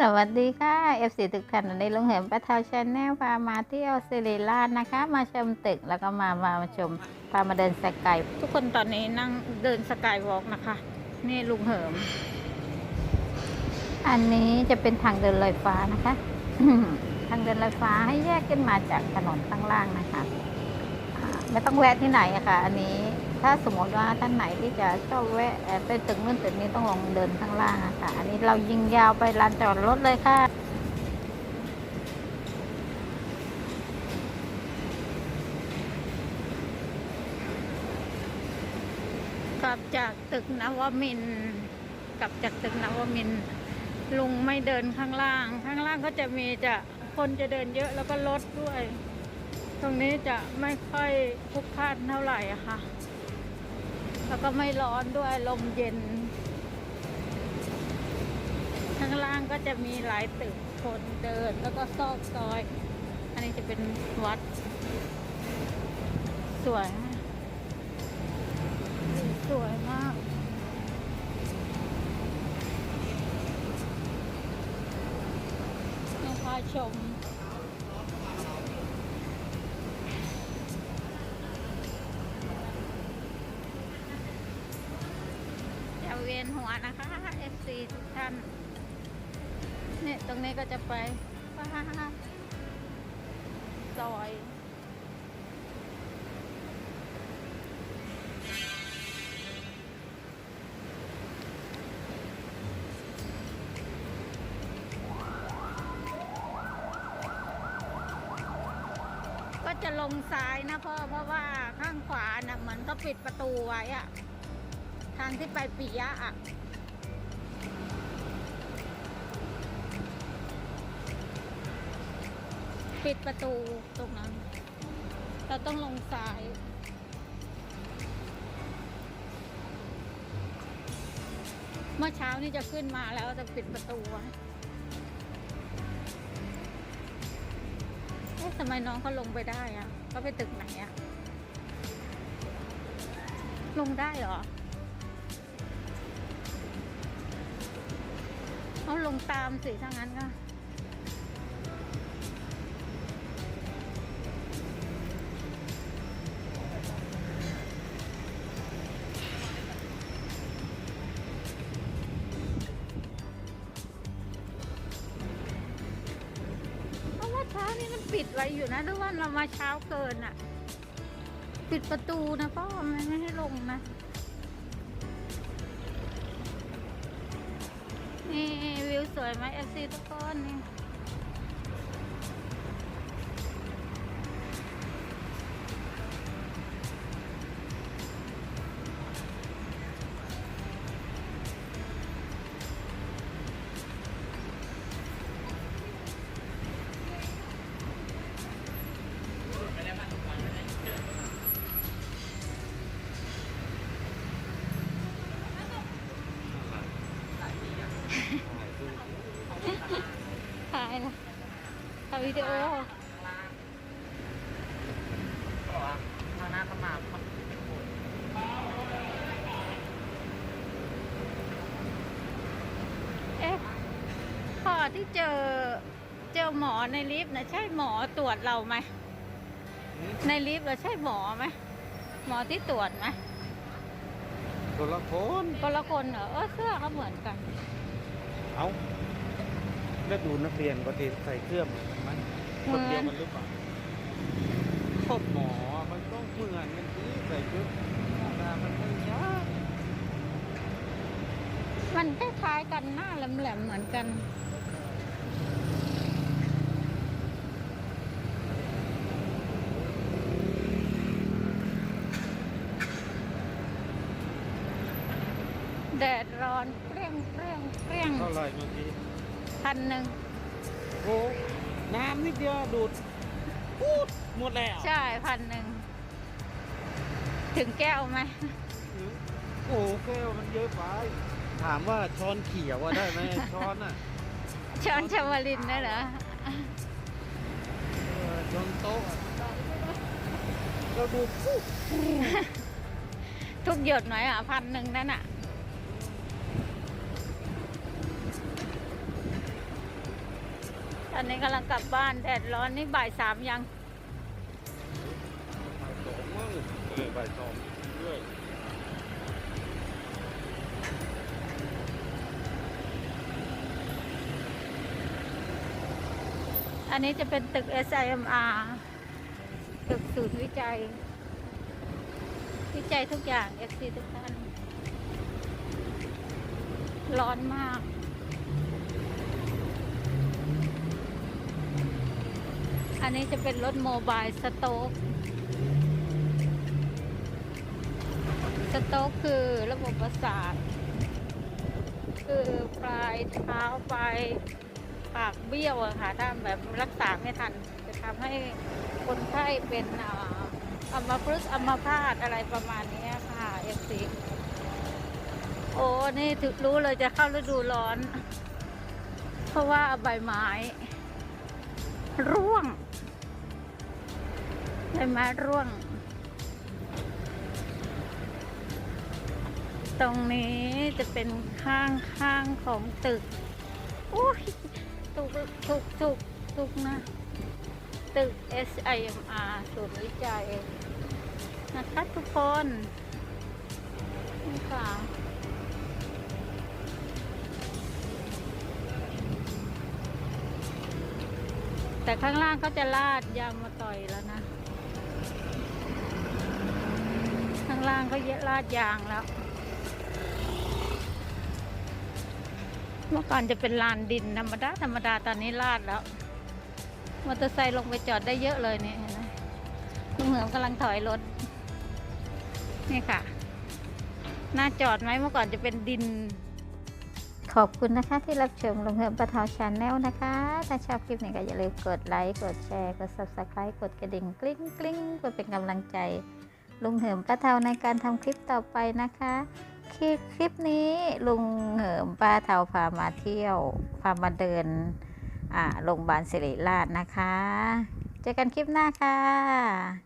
สวัสดีค่ะ FC ทุกท่นวันนี้ลุงเหิมประทาวชาแนลพามาเที่ยวสิริราชนะคะ มาชมตึกแล้วก็มามาชมพามาเดินสกายทุกคนตอนนี้นั่งเดินสกายวอล์กนะคะ นี่ลุงเหิม อันนี้จะเป็นทางเดินลอยฟ้านะคะ ทางเดินลอยฟ้าให้แยกขึ้นมาจากถนนข้างล่างนะคะ ไม่ต้องแวะที่ไหนอะค่ะ อันนี้ถ้าสมมติว่าท่านไหนที่จะชอบแวะเอ่อไปตึกนู้นตึกนี้ต้องลงเดินข้างล่างอะค่ะ อันนี้เรายิงยาวไปลานจอดรถเลยค่ะกลับจากตึกนวมินกลับจากตึกนวมินลุงไม่เดินข้างล่าง ข้างล่างก็จะมีจะคนจะเดินเยอะแล้วก็รถด้วย ตรงนี้จะไม่ค่อยพุกพล่านเท่าไหร่ค่ะ แล้วก็ไม่ร้อนด้วยลมเย็น ข้างล่างก็จะมีหลายตึกคนเดินแล้วก็ซอกซอย อันนี้จะเป็นวัด สวย สวยมากมาพาชม จะเวีย นหัวนะคะ FC ทุกท่านเนี่ยตรงนี้ก็จะไปป้าซอยก็จะลงซ้ายนะพ่อเพราะว่าข้างขวาน่ะเหมือนก็ปิดประตูไว้อะ ทางที่ไปปิยะอะปิดประตูตรงนั้น เราต้องลงซ้ายเมื่อเช้านี่จะขึ้นมาแล้วจะปิดประตูเอ๊ะทำไมน้องเขาลงไปได้อะเขาไปตึกไหนอะลงได้เหรอ เขาลงตามสิถ้างั้นก็เพราะว่าเช้านี้มันปิดไว้อยู่นะหรือว่าเรามาเช้าเกินอะปิดประตูนะพ่อไม่ให้ลงนะ นี่วิวสวยไหมเอฟซีทุกคนนี่ ถ่ายละถ่ายวิดีโอทางหน้าเข้ามาเอ๊ะพอที่เจอเจอหมอในลิฟต์นะใช่หมอตรวจเราไหม ในลิฟต์เราใช่หมอไหมหมอที่ตรวจไหมตัวละคนคนละคนเหรอเออเสื้อก็เหมือนกัน เอา เลือกดูนักเรียนปกติใส่เครื่องมันเหมืคอนนเดียวมันหรือเปล่าพบหมอมันต้องเหมือนกันที่ใส่ชุดธรรมดามันไม่ยากมันคล้ายๆกันหน้าแหลมๆเหมือนกันแดดร้อนเปรี้ยงเปรี้ยงเปรี้ยงเท่าไหร่เมื่อกี้ พันหนึ่งโอ้น้ำนิดเดียวดูดพูดหมดแล้วใช่พันหนึ่งถึงแก้วไหมโอ้แก้วมันเยอะไป ถามว่าช้อนเขียวว่าได้ไหมช้อนอะ ช้อนชาวลินได้เหรอเออช้อนโต๊ะอะเราดูปุ๊บทุกหยดหน่อยอะพันหนึ่งนั่นอะ ตอนนี้กำลังกลับบ้านแดดร้อนนี่บ่ายสามยังสองมั้งเออบ่ายสองด้วยอันนี้จะเป็นตึก SIMR ตึกศูนย์วิจัย วิจัยทุกอย่าง FC ทุกท่าน ร้อนมาก อันนี้จะเป็นรถโมบายสโต๊กสโต๊กคือระบบประสาท คือปลายเท้าปลายปากเบี้ยวอะค่ะถ้าแบบรักษาไม่ทัน จะทำให้คนไข้เป็นอ่าอัมพฤกษ์อัมพาตอะไรประมาณนี้ค่ะเอฟซีโอ้นี่ถึงรู้เลยจะเข้าฤดูร้อน เพราะว่าใบไม้ ร่วงใบไม้ร่วง ตรงนี้จะเป็นข้างข้างของตึกโอ้ยถูกถูกถูกถูกนะ ตึก SIMR ศูนย์วิจัยนะคะทุกคนนี่ค่ะ แต่ข้างล่างเขาจะลาดยางมาต่อยแล้วนะ ข้างล่างเขาเยอะลาดยางแล้ว เมื่อก่อนจะเป็นลานดินธรรมดาธรรมดาตอนนี้ลาดแล้ว มอเตอร์ไซค์ลงไปจอดได้เยอะเลยเนี่ยเห็นไหมลุงเหิมกำลังถอยรถ นี่ค่ะ น่าจอดไหมเมื่อก่อนจะเป็นดิน ขอบคุณนะคะที่รับชมลุงเหิมปะทาชาแนลนะคะ ถ้าชอบคลิปนี้ก็อย่าลืมกดไลค์ กดแชร์ กด subscribe กดกระดิ่งกลิ้งกลิ้งเพื่อเป็นกำลังใจลุงเหิมป้าเทาในการทำคลิปต่อไปนะคะคลิปคลิปนี้ลุงเหิมป้าเทาพามาเที่ยว พามาเดินโรงพยาบาลศิริราชนะคะ เจอกันคลิปหน้าค่ะ